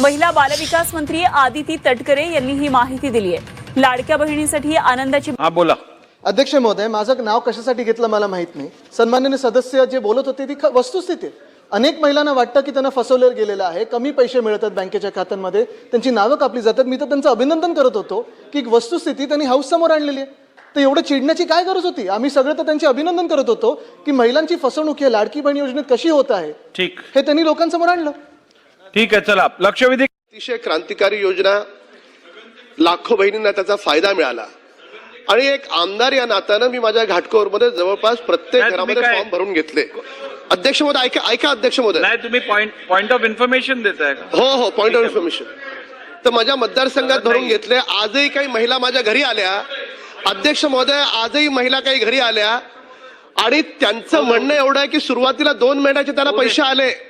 महिला बालविकास मंत्री आदिती तटकरे यांनी ही माहिती दिली आहे लाडक्या बहिणीसाठी आनंदाची हा बोला. अध्यक्ष महोदय माझं नाव कशासाठी घेतलं मला माहीत नाही. सन्माननीय सदस्य जे बोलत होते ती ख- वस्तुस्थिती अनेक महिलांना वाटतं की त्यांना फसवलं गेलेलं आहे. कमी पैसे मिळतात बँकेच्या खात्यांमध्ये. त्यांची नावं कापली जातात. मी तर त्यांचं अभिनंदन करत होतो की एक वस्तुस्थिती त्यांनी हाऊस समोर आणलेली आहे. तर एवढं चिडण्याची काय गरज होती? आम्ही सगळं तर त्यांचे अभिनंदन करत होतो की महिलांची फसवणूक ही लाडकी बहीण योजनेत कशी होत आहे? ठीक. हे त्यांनी लोकांसमोर आणलं. ठीक आहे चला. लक्षवेधी अतिशय क्रांतिकारी योजना. लाखो बहिणींना त्याचा फायदा मिळाला. आणि एक आमदार या नात्यानं मी माझ्या घाटकोरमध्ये जवळपास प्रत्येक घरामध्ये फॉर्म भरून घेतले. अध्यक्ष महोदय ऐका ऐका अध्यक्ष महोदय. नाही तुम्ही पॉइंट पॉइंट ऑफ इन्फॉर्मेशन देताय का? हो हो पॉइंट ऑफ इन्फॉर्मेशन तर माझ्या मतदारसंघात. भरून घेतले आजही काही महिला माझ्या घरी आल्या. अध्यक्ष महोदय आजही महिला काही घरी आल्या. आणि त्यांचं म्हणणं एवढं आहे की सुरुवातीला दोन महिन्याचे त्यांना पैसे आले.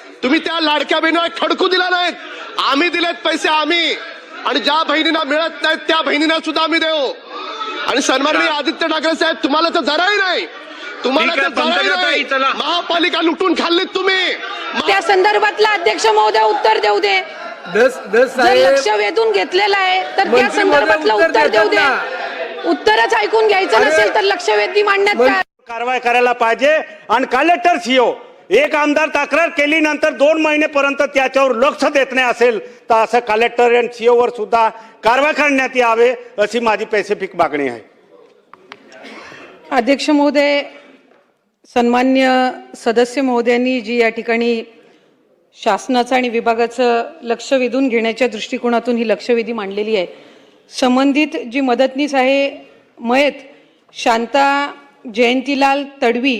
तुम्ही त्या लाडक्या बहिणीला खडकू दिला नाहीत. आम्ही दिलेत पैसे आम्ही. आणि ज्या बहिणींना मिळत नाहीत त्या बहिणींना सुद्धा आम्ही देऊ. आणि सन्माननीय आदित्य ठाकरे साहेब तुम्हाला तर जराही नाही. तुम्हाला तर जराही नाही. चला. महापालिका लुटून खाल्लीत तुम्ही. त्या संदर्भातला अध्यक्ष महोदय उत्तर देऊ दे. दस दस जर साहेब. लक्ष वेधून घेतलेलं आहे तर त्या संदर्भातलं उत्तर देऊ दे. उत्तरच ऐकून घ्यायचं नसेल तर लक्ष वेधी मांडण्यात कारवाई करायला पाहिजे. आणि कलेक्टर सीओ एक आमदार तक्रार केली नंतर दोन महिनेपर्यंत त्याच्यावर लक्ष देत नाही असेल तर असं कलेक्टर आणि सी ओवर सुद्धा कारवाई करण्यात यावे अशी माझी पॅसिफिक मागणी आहे. अध्यक्ष महोदय सन्मान्य सदस्य महोदयांनी जी या ठिकाणी शासनाचं आणि विभागाचं लक्ष वेधून घेण्याच्या दृष्टिकोनातून ही लक्षवेधी मांडलेली आहे. संबंधित जी मदतनीस आहे मयत शांता जयंतीलाल तडवी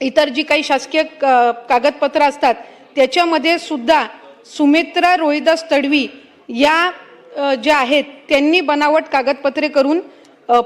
इतर जी काही शासकीय कागदपत्र असतात त्याच्यामध्ये सुद्धा सुमित्रा रोहिदास तडवी या ज्या आहेत त्यांनी बनावट कागदपत्रे करून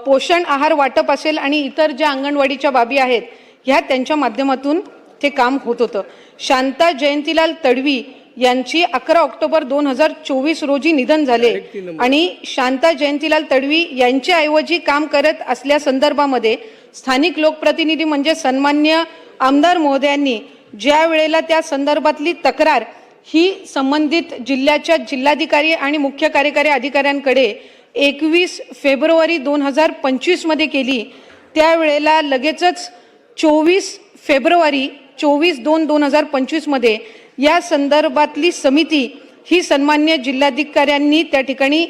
पोषण आहार वाटप असेल आणि इतर ज्या अंगणवाडीच्या बाबी आहेत ह्या त्यांच्या माध्यमातून ते काम होत होतं. शांता जयंतीलाल तडवी यांची अकरा ऑक्टोबर दोन हजार चोवीस रोजी निधन झाले आणि शांता जयंतीलाल तडवी यांच्याऐवजी काम करत असल्या संदर्भामध्ये स्थानिक लोकप्रतिनिधी म्हणजे सन्मान्य आमदार महोदयांनी ज्या वेळेला त्या संदर्भातली तक्रार ही संबंधित जिल्ह्याच्या जिल्हाधिकारी आणि मुख्य कार्यकारी अधिकाऱ्यांकडे एकवीस फेब्रुवारी दोन हजार पंचवीसमध्ये केली त्यावेळेला लगेचच चोवीस फेब्रुवारी चोवीस दोन दोन हजार पंचवीसमध्ये या संदर्भातली समिती ही सन्मान्य जिल्हाधिकाऱ्यांनी त्या ठिकाणी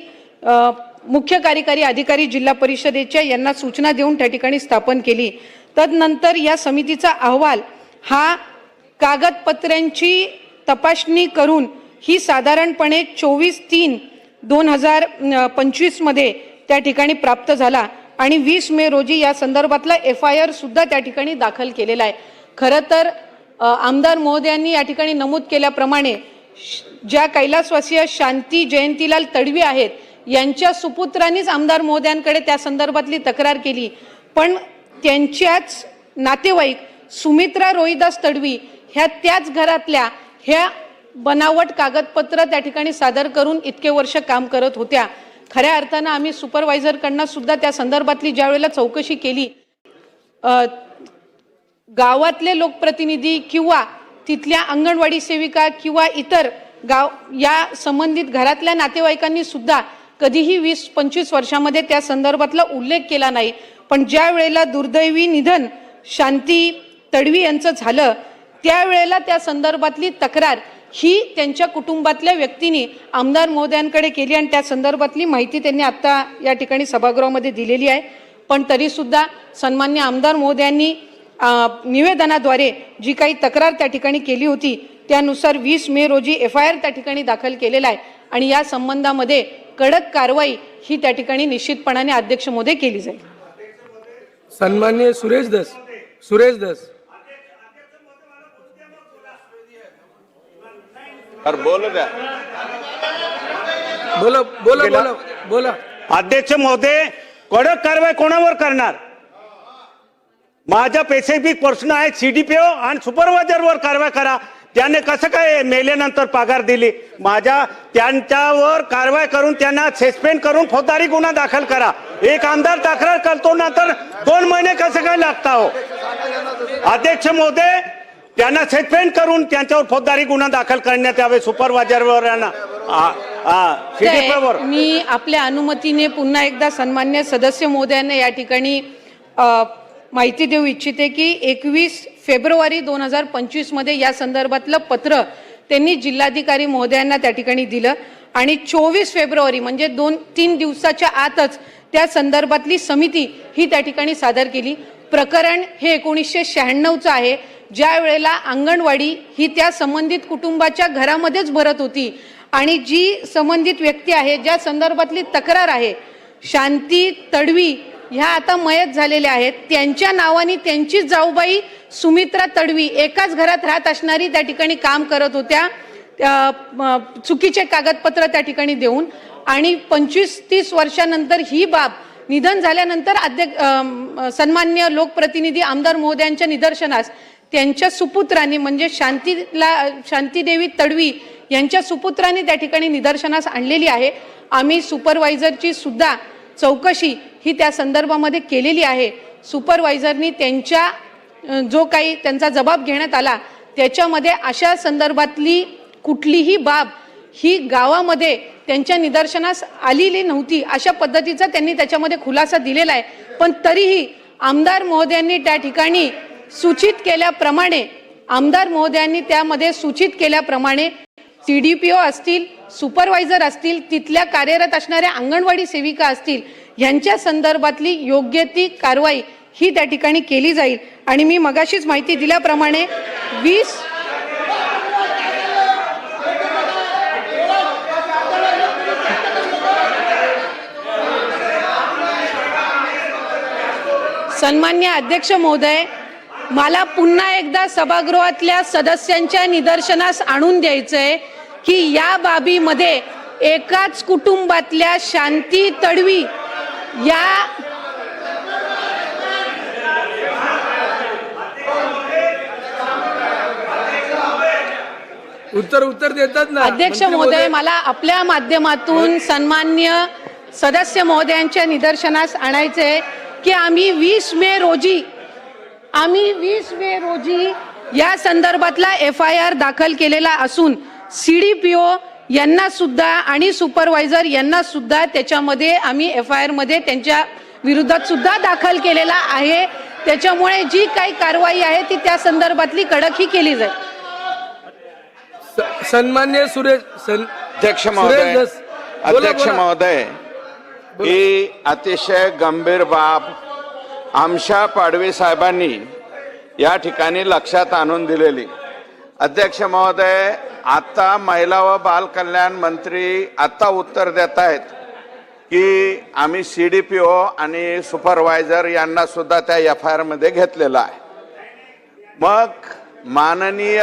मुख्य कार्यकारी अधिकारी जिल्हा परिषदेच्या यांना सूचना देऊन त्या ठिकाणी स्थापन केली. तदनंतर या समितीचा अहवाल हा कागदपत्रांची तपासणी करून ही साधारणपणे चोवीस तीन दोन हजार पंचवीसमध्ये त्या ठिकाणी प्राप्त झाला आणि वीस मे रोजी या संदर्भातला एफ आय आरसुद्धा त्या ठिकाणी दाखल केलेला आहे. खरं तर आमदार महोदयांनी या ठिकाणी नमूद केल्याप्रमाणे ज्या कैलासवासीय शांती जयंतीलाल तडवी आहेत यांच्या सुपुत्रांनीच आमदार महोदयांकडे त्या संदर्भातली तक्रार केली. पण त्यांच्याच नातेवाईक सुमित्रा रोहिदास तडवी ह्या त्याच घरातल्या ह्या बनावट कागदपत्र त्या ठिकाणी सादर करून इतके वर्ष काम करत होत्या. खऱ्या अर्थानं आम्ही सुपरवायझरकडनं सुद्धा त्या संदर्भातली ज्या वेळेला चौकशी केली गावातले लोकप्रतिनिधी किंवा तिथल्या अंगणवाडी सेविका किंवा इतर गाव या संबंधित घरातल्या नातेवाईकांनी सुद्धा कधीही वीस पंचवीस वर्षामध्ये त्या संदर्भातला उल्लेख केला नाही. पण ज्या वेळेला दुर्दैवी निधन शांती तडवी यांचं झालं त्यावेळेला त्या संदर्भातली तक्रार ही त्यांच्या कुटुंबातल्या व्यक्तीने आमदार महोदयांकडे केली आणि त्या संदर्भातली माहिती त्यांनी आत्ता या ठिकाणी सभागृहामध्ये दिलेली आहे. पण तरीसुद्धा सन्मान्य आमदार महोदयांनी निवेदनाद्वारे जी काही तक्रार त्या ठिकाणी केली होती त्यानुसार वीस मे रोजी एफ आय आर त्या ठिकाणी दाखल केलेला आहे. आणि या संबंधामध्ये कडक कारवाई ही त्या ठिकाणी निश्चितपणाने अध्यक्ष महोदय केली जाईल. सन्मान्य सुरेश दस सुरेश दस. बोलो बोला बोला बोला बोला. अध्यक्ष महोदय कडक कारवाई कोणावर करणार? माझा स्पेसिफिक प्रश्न आहे सीडीपीओ आणि सुपरवायझरवर कारवाई करा. त्याने कसं काय मेल्यानंतर पगार दिली? माझ्या त्यांच्यावर कारवाई करून त्यांना सस्पेंड करून फौजदारी गुन्हा दाखल करा. एक आमदार तक्रार करतो नंतर दोन महिने कसं काय लागता हो? अध्यक्ष महोदय त्यांना सस्पेंड करून त्यांच्यावर फौजदारी गुन्हा दाखल करण्यात यावे सुपरवायझरवर मी आपल्या अनुमतीने पुन्हा एकदा सन्मान्य सदस्य महोदयांना या ठिकाणी माहिती देऊ इच्छिते की एकवीस फेब्रुवारी दोन हजार पंचवीसमध्ये या संदर्भातलं पत्र त्यांनी जिल्हाधिकारी महोदयांना त्या ठिकाणी दिलं. आणि चोवीस फेब्रुवारी म्हणजे दोन तीन दिवसाच्या आतच त्या संदर्भातली समिती ही त्या ठिकाणी सादर केली. प्रकरण हे एकोणीसशे शहाण्णवचं आहे. ज्या वेळेला अंगणवाडी ही त्या संबंधित कुटुंबाच्या घरामध्येच भरत होती आणि जी संबंधित व्यक्ती आहे ज्या संदर्भातली तक्रार आहे शांती तडवी ह्या आता मयत झालेल्या आहेत. त्यांच्या नावाने त्यांची जाऊबाई सुमित्रा तडवी एकाच घरात राहत असणारी त्या ठिकाणी काम करत होत्या. चुकीचे कागदपत्र त्या ठिकाणी देऊन आणि पंचवीस तीस वर्षानंतर ही बाब निधन झाल्यानंतर अध्यक्ष सन्मान्य लोकप्रतिनिधी आमदार महोदयांच्या निदर्शनास त्यांच्या सुपुत्रांनी म्हणजे शांतीला शांतीदेवी तडवी यांच्या सुपुत्रांनी त्या ठिकाणी निदर्शनास आणलेली आहे. आम्ही सुपरवायझरची सुद्धा चौकशी ही त्या संदर्भामध्ये केलेली आहे. सुपरवायझरनी त्यांच्या जो काही त्यांचा जबाब घेण्यात आला त्याच्यामध्ये अशा संदर्भातली कुठलीही बाब ही गावामध्ये त्यांच्या निदर्शनास आलेली नव्हती. अशा पद्धतीचा त्यांनी त्याच्यामध्ये खुलासा दिलेला आहे. पण तरीही आमदार महोदयांनी त्या ठिकाणी सूचित केल्याप्रमाणे आमदार महोदयांनी त्यामध्ये सूचित केल्याप्रमाणे सी डी पी ओ असतील सुपरवायझर असतील तिथल्या कार्यरत असणाऱ्या अंगणवाडी सेविका असतील यांच्या संदर्भातली योग्य ती कारवाई ही त्या ठिकाणी केली जाईल. आणि मी मगाशीच माहिती दिल्याप्रमाणे वीस सन्मान्य अध्यक्ष महोदय मला पुन्हा एकदा सभागृहातल्या सदस्यांच्या निदर्शनास आणून द्यायचंय की या बाबीमध्ये एकाच कुटुंबातल्या शांती तडवी या उत्तर उत्तर देतात ना. अध्यक्ष महोदय मला आपल्या माध्यमातून सन्मान्य सदस्य महोदयांच्या निदर्शनास आणायचे की आम्ही वीस मे रोजी आम्ही वीस मे रोजी या संदर्भातला एफ आय आर दाखल केलेला असून सी डी पी ओ यांना सुद्धा आणि सुपरवायझर यांना सुद्धा त्याच्यामध्ये आम्ही एफ आय आरमध्ये त्यांच्या विरोधात सुद्धा दाखल केलेला आहे. त्याच्यामुळे जी काही कारवाई आहे ती त्या संदर्भातली कडक ही केली जाईल. सन्मान्य सुरेश सन- अध्यक्ष महोदय अध्यक्ष. महोदय ही अतिशय गंभीर बाब आमशा पाडवी साहेबांनी या ठिकाणी लक्षात आणून दिलेली. अध्यक्ष महोदय आता महिला व बाल कल्याण मंत्री आता उत्तर देत आहेत की आम्ही सी डी पी ओ आणि सुपरवायझर यांना सुद्धा त्या एफ आय आरमध्ये घेतलेलं आहे. मग माननीय